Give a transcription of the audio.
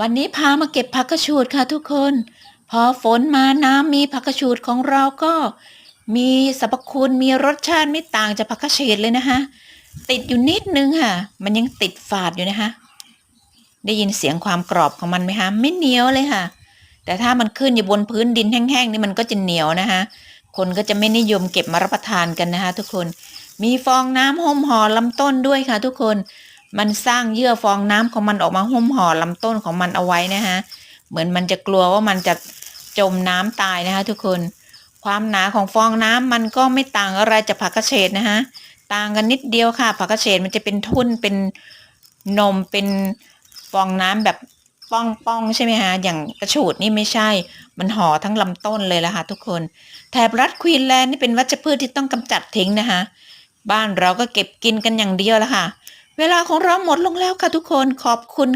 วันนี้พามาเก็บผักกระชูดค่ะทุกคน พอฝนมาน้ำมีผักกระชูดของเราก็ มีสรรพคุณมีรสชาติไม่ต่างจากผักกระเฉดเลยนะคะติดอยู่นิดนึงค่ะ มันยังติดฝาดอยู่นะคะ ได้ยินเสียงความกรอบของมันไหมคะไม่เหนียวเลยค่ะ แต่ถ้ามันขึ้นอยู่บนพื้นดินแห้งๆนี่มันก็จะเหนียวนะคะคนก็จะไม่นิยมเก็บมารับประทานกันนะคะ ทุกคน มีฟองน้ำหุ้มห่อลำต้นด้วยค่ะ ทุกคน มันสร้างเยื่อฟองน้ำของมันออกมาหุ้มห่อลำต้นของมันเอาไว้นะคะเหมือนมันจะกลัวว่ามันจะจมน้ำตายนะคะทุกคน ความหนาของฟองน้ำมันก็ไม่ต่างอะไรจากผักกระเฉดนะคะต่างกันนิดเดียวค่ะ ผักกระเฉดมันจะเป็นทุ่นเป็นนมเป็นฟองน้ำแบบป้องป้องใช่ไหมคะอย่างกระชูดนี่ไม่ใช่ มันห่อทั้งลำต้นเลยละค่ะทุกคน แถบรัฐควีนแลนด์นี่เป็นวัชพืชที่ต้องกำจัดทิ้งนะคะ บ้านเราก็เก็บกินกันอย่างเดียวละค่ะ เวลาของเราหมดลงแล้วค่ะทุกคนขอบคุณ